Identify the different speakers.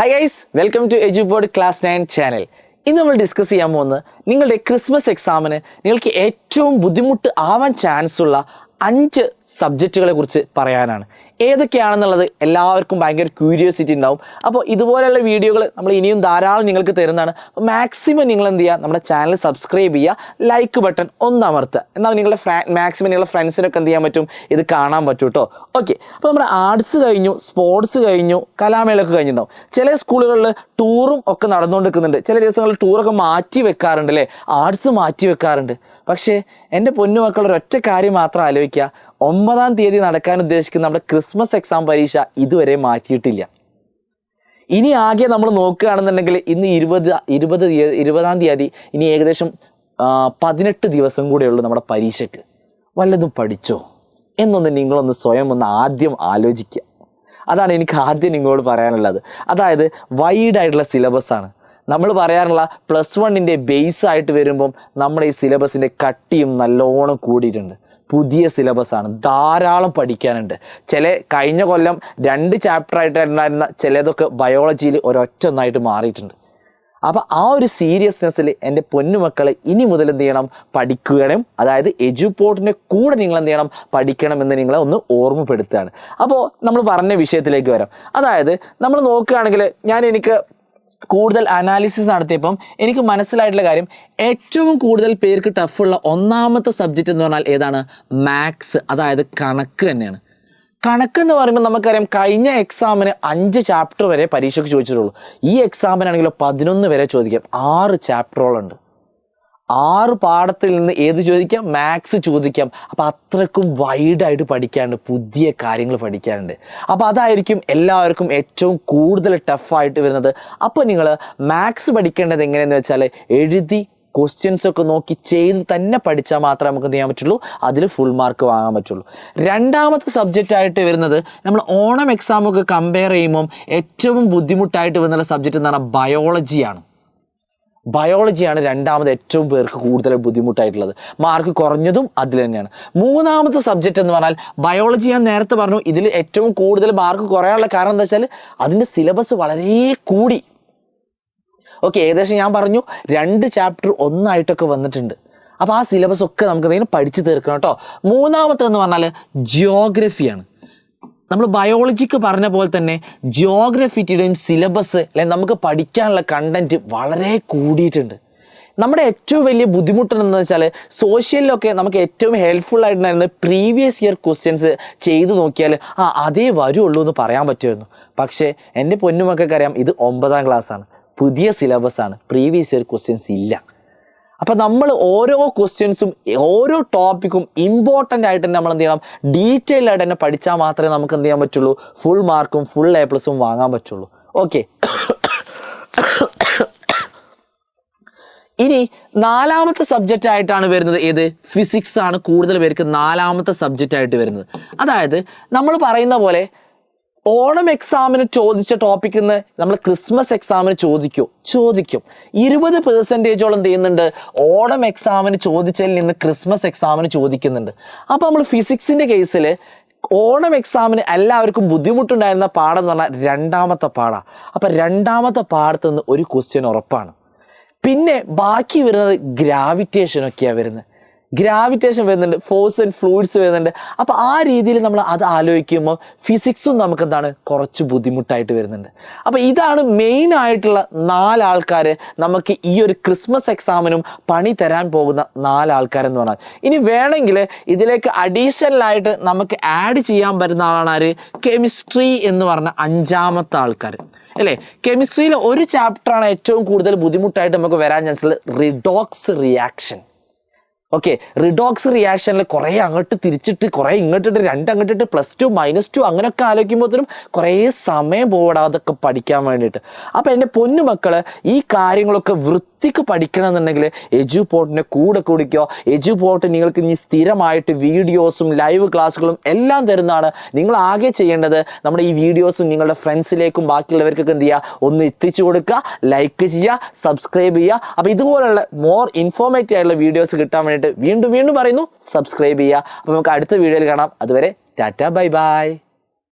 Speaker 1: Hi guys welcome to Eduboard class nine channel ഇന്ന് നമ്മൾ discuss ചെയ്യാൻ പോകുന്നത് നിങ്ങളുടെ ക്രിസ്മസ് എക്സാമിന് നിങ്ങൾക്ക് ഏറ്റവും ബുദ്ധിമുട്ട് ആവാൻ ചാൻസ് ഉള്ള അഞ്ച് സബ്ജക്റ്റുകളെ കുറിച്ച് പറയാനാണ്. ഏതൊക്കെയാണെന്നുള്ളത് എല്ലാവർക്കും ഭയങ്കര ക്യൂരിയോസിറ്റി ഉണ്ടാവും. അപ്പോൾ ഇതുപോലെയുള്ള വീഡിയോകൾ നമ്മൾ ഇനിയും ധാരാളം നിങ്ങൾക്ക് തരുന്നതാണ്. അപ്പോൾ മാക്സിമം നിങ്ങൾ എന്ത് ചെയ്യുക? നമ്മുടെ ചാനൽ സബ്സ്ക്രൈബ് ചെയ്യുക. ലൈക്ക് ബട്ടൺ ഒന്ന് അമർത്തുക. എന്നാൽ നിങ്ങളുടെ ഫ്രാ മാക്സിമം നിങ്ങളുടെ ഫ്രണ്ട്സിനൊക്കെ എന്ത് ചെയ്യാൻ പറ്റും? ഇത് കാണാൻ പറ്റും കേട്ടോ. ഓക്കെ അപ്പോൾ നമ്മുടെ ആർട്സ് കഴിഞ്ഞു സ്പോർട്സ് കഴിഞ്ഞു കലാമേളയൊക്കെ കഴിഞ്ഞിട്ടുണ്ടാവും. ചില സ്കൂളുകളിൽ ടൂറും ഒക്കെ നടന്നുകൊണ്ടിരിക്കുന്നുണ്ട്. ചില ദിവസങ്ങളിൽ ടൂറൊക്കെ മാറ്റി വെക്കാറുണ്ട് അല്ലേ? ആർട്സ് മാറ്റി വെക്കാറുണ്ട്. പക്ഷേ എന്റെ പൊന്നു മക്കളൊരൊറ്റ കാര്യം മാത്രം ആലോചിക്കുക. ഒമ്പതാം തീയതി നടക്കാൻ ഉദ്ദേശിക്കുന്ന നമ്മുടെ ക്രിസ്മസ് എക്സാം പരീക്ഷ ഇതുവരെ മാറ്റിയിട്ടില്ല. ഇനി ആകെ നമ്മൾ നോക്കുകയാണെന്നുണ്ടെങ്കിൽ ഇന്ന് ഇരുപത് ഇരുപത് ഇരുപതാം തീയതി ഇനി ഏകദേശം പതിനെട്ട് ദിവസം കൂടെ ഉള്ളൂ നമ്മുടെ പരീക്ഷയ്ക്ക്. വല്ലതും പഠിച്ചോ? എന്നൊന്ന് നിങ്ങളൊന്ന് സ്വയം ഒന്ന് ആദ്യം ആലോചിക്കുക. അതാണ് എനിക്ക് ആദ്യം നിങ്ങളോട് പറയാനുള്ളത്. അതായത് വൈഡ് ആയിട്ടുള്ള സിലബസ് ആണ്. നമ്മൾ പറയാറുള്ള പ്ലസ് വണ്ണിന്റെ ബേസ് ആയിട്ട് വരുമ്പം നമ്മുടെ ഈ സിലബസിന്റെ കട്ടിയും നല്ലോണം കൂടിയിട്ടുണ്ട്. പുതിയ സിലബസ് ആണ് ധാരാളം പഠിക്കാനുണ്ട്. ചില കഴിഞ്ഞ കൊല്ലം രണ്ട് ചാപ്റ്റർ ആയിട്ട് ഉണ്ടായിരുന്ന ചിലതൊക്കെ ബയോളജിയിൽ ഒരൊറ്റ ഒന്നായിട്ട് മാറിയിട്ടുണ്ട്. അപ്പോൾ ആ ഒരു സീരിയസ്നെസ്സിൽ എന്റെ പൊന്നുമക്കളെ ഇനി മുതൽ എന്ത് ചെയ്യണം? പഠിക്കണം അതായത് എജുപോർട്ടിന്റെ കൂടെ നിങ്ങൾ എന്ത് ചെയ്യണം? പഠിക്കണമെന്ന് നിങ്ങളെ ഒന്ന് ഓർമ്മപ്പെടുത്തുകയാണ്. അപ്പോൾ നമ്മൾ പറഞ്ഞ വിഷയത്തിലേക്ക് വരാം. അതായത് നമ്മൾ നോക്കുകയാണെങ്കിൽ ഞാൻ എനിക്ക് കൂടുതൽ അനാലിസിസ് നടത്തിയപ്പം എനിക്ക് മനസ്സിലായിട്ടുള്ള കാര്യം ഏറ്റവും കൂടുതൽ പേർക്ക് ടഫുള്ള ഒന്നാമത്തെ സബ്ജക്റ്റ് എന്ന് പറഞ്ഞാൽ ഏതാണ്? മാത്സ് അതായത് കണക്ക് തന്നെയാണ്. കണക്ക് എന്ന് പറയുമ്പോൾ നമുക്കറിയാം കഴിഞ്ഞ എക്സാമിന് അഞ്ച് ചാപ്റ്റർ വരെ പരീക്ഷയ്ക്ക് ചോദിച്ചിട്ടുള്ളൂ. ഈ എക്സാമിനാണെങ്കിലോ പതിനൊന്ന് വരെ ചോദിക്കാം. ആറ് ചാപ്റ്ററുകളുണ്ട് ആറ് പാഠത്തിൽ നിന്ന് ഏത് ചോദിക്കാം? മാത്സ് ചോദിക്കാം. അപ്പോൾ അത്രക്കും വൈഡായിട്ട് പഠിക്കാനുണ്ട്. പുതിയ കാര്യങ്ങൾ പഠിക്കാനുണ്ട്. അപ്പോൾ അതായിരിക്കും എല്ലാവർക്കും ഏറ്റവും കൂടുതൽ ടഫായിട്ട് വരുന്നത്. അപ്പോൾ നിങ്ങൾ മാത്സ് പഠിക്കേണ്ടത് എങ്ങനെയെന്ന് വെച്ചാൽ എഴുതി ക്വസ്റ്റ്യൻസ് ഒക്കെ നോക്കി ചെയ്ത് തന്നെ പഠിച്ചാൽ മാത്രമേ നമുക്ക് ചെയ്യാൻ പറ്റുള്ളൂ? അതിൽ ഫുൾ മാർക്ക് വാങ്ങാൻ പറ്റുള്ളൂ. രണ്ടാമത്തെ സബ്ജക്റ്റ് ആയിട്ട് വരുന്നത് നമ്മൾ ഓണം എക്സാമൊക്കെ കമ്പയർ ചെയ്യുമ്പം ഏറ്റവും ബുദ്ധിമുട്ടായിട്ട് വരുന്ന സബ്ജക്റ്റ് എന്ന് പറഞ്ഞാൽ ബയോളജിയാണ് ബയോളജിയാണ് രണ്ടാമത് ഏറ്റവും പേർക്ക് കൂടുതൽ ബുദ്ധിമുട്ടായിട്ടുള്ളത്. മാർക്ക് കുറഞ്ഞതും അതിൽ തന്നെയാണ്. മൂന്നാമത്തെ സബ്ജക്റ്റ് എന്ന് പറഞ്ഞാൽ ബയോളജി ഞാൻ നേരത്തെ പറഞ്ഞു ഇതിൽ ഏറ്റവും കൂടുതൽ മാർക്ക് കുറയാനുള്ള കാരണം എന്താ വെച്ചാൽ അതിന്റെ സിലബസ് വളരെ കൂടി. ഓക്കെ ഏകദേശം ഞാൻ പറഞ്ഞു രണ്ട് ചാപ്റ്റർ ഒന്നായിട്ടൊക്കെ വന്നിട്ടുണ്ട്. അപ്പോൾ ആ സിലബസ് ഒക്കെ നമുക്ക് എന്തെങ്കിലും പഠിച്ചു തീർക്കണം കേട്ടോ. മൂന്നാമത്തെ എന്ന് പറഞ്ഞാൽ ജിയോഗ്രഫിയാണ് നമ്മൾ ബയോളജിക്ക് പറഞ്ഞ പോലെ തന്നെ ജിയോഗ്രഫിറ്റിയുടെയും സിലബസ് അല്ലെങ്കിൽ നമുക്ക് പഠിക്കാനുള്ള കണ്ടന്റ് വളരെ കൂടിയിട്ടുണ്ട്. നമ്മുടെ ഏറ്റവും വലിയ ബുദ്ധിമുട്ട് ബുദ്ധിമുട്ടെന്ന് വെച്ചാൽ സോഷ്യലിലൊക്കെ നമുക്ക് ഏറ്റവും ഹെൽപ്ഫുൾ ആയിട്ടുണ്ടായിരുന്ന പ്രീവിയസ് ഇയർ ക്വസ്റ്റ്യൻസ് ചെയ്തു നോക്കിയാൽ ആ അതേ വരുള്ളൂ എന്ന് പറയാൻ പറ്റുമായിരുന്നു. പക്ഷേ എന്റെ പൊന്നുമൊക്കെ അറിയാം ഇത് ഒമ്പതാം ക്ലാസ്സാണ് പുതിയ സിലബസ് ആണ്. പ്രീവിയസ് ഇയർ ക്വസ്റ്റ്യൻസ് ഇല്ല. അപ്പം നമ്മൾ ഓരോ ക്വസ്റ്റ്യൻസും ഓരോ ടോപ്പിക്കും ഇമ്പോർട്ടന്റ് ആയിട്ട് തന്നെ നമ്മൾ എന്ത് ചെയ്യണം? ഡീറ്റെയിൽ ആയിട്ട് തന്നെ പഠിച്ചാൽ മാത്രമേ നമുക്ക് എന്ത് ചെയ്യാൻ പറ്റുള്ളൂ? ഫുൾ മാർക്കും ഫുൾ എ പ്ലസും വാങ്ങാൻ പറ്റുള്ളൂ. ഓക്കെ ഇനി നാലാമത്തെ സബ്ജക്റ്റ് ആയിട്ടാണ് വരുന്നത് ഏത്? ഫിസിക്സ് ആണ് കൂടുതൽ പേർക്ക് നാലാമത്തെ സബ്ജക്റ്റ് ആയിട്ട് വരുന്നത്. അതായത് നമ്മൾ പറയുന്ന പോലെ ഓണം എക്സാമിന് ചോദിച്ച ടോപ്പിക്കിൽ നിന്ന് നമ്മൾ ക്രിസ്മസ് എക്സാമിന് ചോദിക്കൂ. ചോദിക്കും. ഇരുപത് പെർസെന്റേജോളം എന്ത് ചെയ്യുന്നുണ്ട്? ഓണം എക്സാമിന് ചോദിച്ചതിൽ നിന്ന് ക്രിസ്മസ് എക്സാമിന് ചോദിക്കുന്നുണ്ട്. അപ്പോൾ നമ്മൾ ഫിസിക്സിന്റെ കേസിൽ ഓണം എക്സാമിന് എല്ലാവർക്കും ബുദ്ധിമുട്ടുണ്ടായിരുന്ന പാഠം എന്ന് പറഞ്ഞാൽ രണ്ടാമത്തെ പാടാണ് അപ്പം രണ്ടാമത്തെ പാഠത്ത് നിന്ന് ഒരു ക്വസ്റ്റ്യൻ ഉറപ്പാണ്. പിന്നെ ബാക്കി വരുന്നത് ഗ്രാവിറ്റേഷനൊക്കെയാണ് വരുന്നത്. ഗ്രാവിറ്റേഷൻ വരുന്നുണ്ട് ഫോഴ്സ് ആൻഡ് ഫ്ലൂയിഡ്സ് വരുന്നുണ്ട്. അപ്പോൾ ആ രീതിയിൽ നമ്മൾ അത് ആലോചിക്കുമ്പോൾ ഫിസിക്സും നമുക്ക് എന്താണ് കുറച്ച് ബുദ്ധിമുട്ടായിട്ട് വരുന്നുണ്ട്. അപ്പോൾ ഇതാണ് മെയിൻ ആയിട്ടുള്ള നാലാൾക്കാർ നമുക്ക് ഈ ഒരു ക്രിസ്മസ് എക്സാമിനും പണി തരാൻ പോകുന്ന നാലാൾക്കാരെന്ന് പറഞ്ഞാൽ. ഇനി വേണമെങ്കിൽ ഇതിലേക്ക് അഡീഷണലായിട്ട് നമുക്ക് ആഡ് ചെയ്യാൻ പറ്റുന്ന ആളാണ് ആര്? കെമിസ്ട്രി എന്ന് പറഞ്ഞ അഞ്ചാമത്തെ ആൾക്കാർ അല്ലേ? കെമിസ്ട്രിയിലെ ഒരു ചാപ്റ്ററാണ് ഏറ്റവും കൂടുതൽ ബുദ്ധിമുട്ടായിട്ട് നമുക്ക് വരാൻ chance redox reaction okay redox റിയാക്ഷനിൽ കുറേ അങ്ങോട്ട് തിരിച്ചിട്ട് കുറേ ഇങ്ങോട്ടിട്ട് രണ്ട് അങ്ങോട്ടിട്ട് പ്ലസ് ടു മൈനസ് ടു അങ്ങനെയൊക്കെ ആലോചിക്കുമ്പോഴത്തേനും കുറേ സമയം പോടാതൊക്കെ പഠിക്കാൻ വേണ്ടിയിട്ട്. അപ്പോൾ എന്റെ പൊന്നു മക്കൾ ഈ കാര്യങ്ങളൊക്കെ വൃത്തിക്ക് പഠിക്കണം എന്നുണ്ടെങ്കിൽ എജു പോർട്ടിന്റെ കൂടെ കുടിക്കോ. എജു പോർട്ട് നിങ്ങൾക്ക് ഇനി സ്ഥിരമായിട്ട് വീഡിയോസും ലൈവ് ക്ലാസ്സുകളും എല്ലാം തരുന്നതാണ്. നിങ്ങൾ ആകെ ചെയ്യേണ്ടത് നമ്മുടെ ഈ വീഡിയോസും നിങ്ങളുടെ ഫ്രണ്ട്സിലേക്കും ബാക്കിയുള്ളവർക്കൊക്കെ എന്ത് ചെയ്യുക? ഒന്ന് എത്തിച്ചു കൊടുക്കുക ലൈക്ക് ചെയ്യുക സബ്സ്ക്രൈബ് ചെയ്യുക. അപ്പോൾ ഇതുപോലുള്ള മോർ ഇൻഫോർമേറ്റീവ് ആയിട്ടുള്ള വീഡിയോസ് കിട്ടാൻ വേണ്ടിയിട്ട് വീണ്ടും വീണ്ടും പറയുന്നു. സബ്സ്ക്രൈബ് ചെയ്യുക. അപ്പോൾ നമുക്ക് അടുത്ത വീഡിയോയിൽ കാണാം. അതുവരെ ടാറ്റ ബൈ ബൈ.